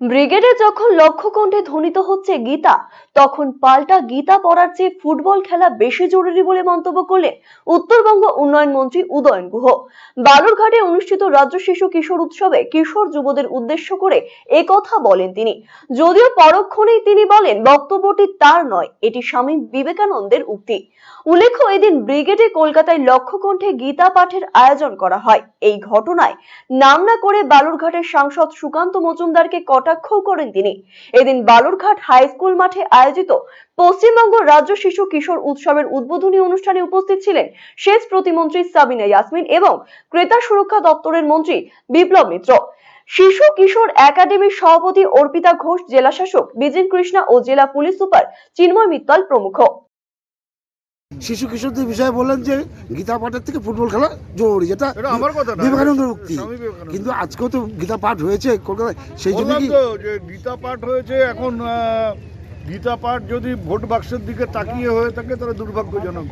ব্রিগেডে যখন লক্ষ্য কণ্ঠে ধ্বনিত হচ্ছে গীতা, তখন পাল্টা গীতা পড়ার চেয়ে ফুটবল খেলা বেশি জরুরি বলে মন্তব্য করলেন উত্তরবঙ্গ উন্নয়ন মন্ত্রী উদয়ন গুহ। বালুরঘাটে অনুষ্ঠিত রাজ্য শিশু কিশোর উৎসবে কিশোর যুবদের উদ্দেশ্য করে একথা বলেন তিনি। যদিও পরক্ষণেই তিনি বলেন, বক্তব্যটি তার নয়, এটি স্বামী বিবেকানন্দের উক্তি। উল্লেখ্য, এদিন ব্রিগেডে কলকাতায় লক্ষ্য কণ্ঠে গীতা পাঠের আয়োজন করা হয়। এই ঘটনায় নাম না করে বালুরঘাটের সাংসদ সুকান্ত মজুমদারকে কটাক্ষ করেন তিনি। এদিন বালুরঘাট হাই স্কুল মাঠে আয়োজিত পশ্চিমবঙ্গ রাজ্য শিশু কিশোর উৎসবের উদ্বোধনী অনুষ্ঠানে উপস্থিত ছিলেন সেচ প্রতিমন্ত্রী সাবিনা ইয়াসমিন এবং ক্রেতা সুরক্ষা দপ্তরের মন্ত্রী বিপ্লব মিত্র। শিশু কিশোর একাডেমির সভাপতি অর্পিতা ঘোষ জেলা শাসক বিজিন কৃষ্ণা ও জেলা পুলিশ সুপার চিন্ময় মিত্তল প্রমুখ। শিশু কিশোরদের বিষয়ে বললেন যে গীতা পাঠের থেকে ফুটবল খেলা জরুরি যেটা এটা আমার কথা বিবেকানন্দের উক্তি। কিন্তু আজকেও তো গীতা পাঠ হয়েছে কলকাতায় সেই জন্য যে গীতা পাঠ হয়েছে এখন গীতা পাঠ যদি ভোট বাক্সের দিকে তাকিয়ে হয়ে থাকে তাহলে দুর্ভাগ্যজনক।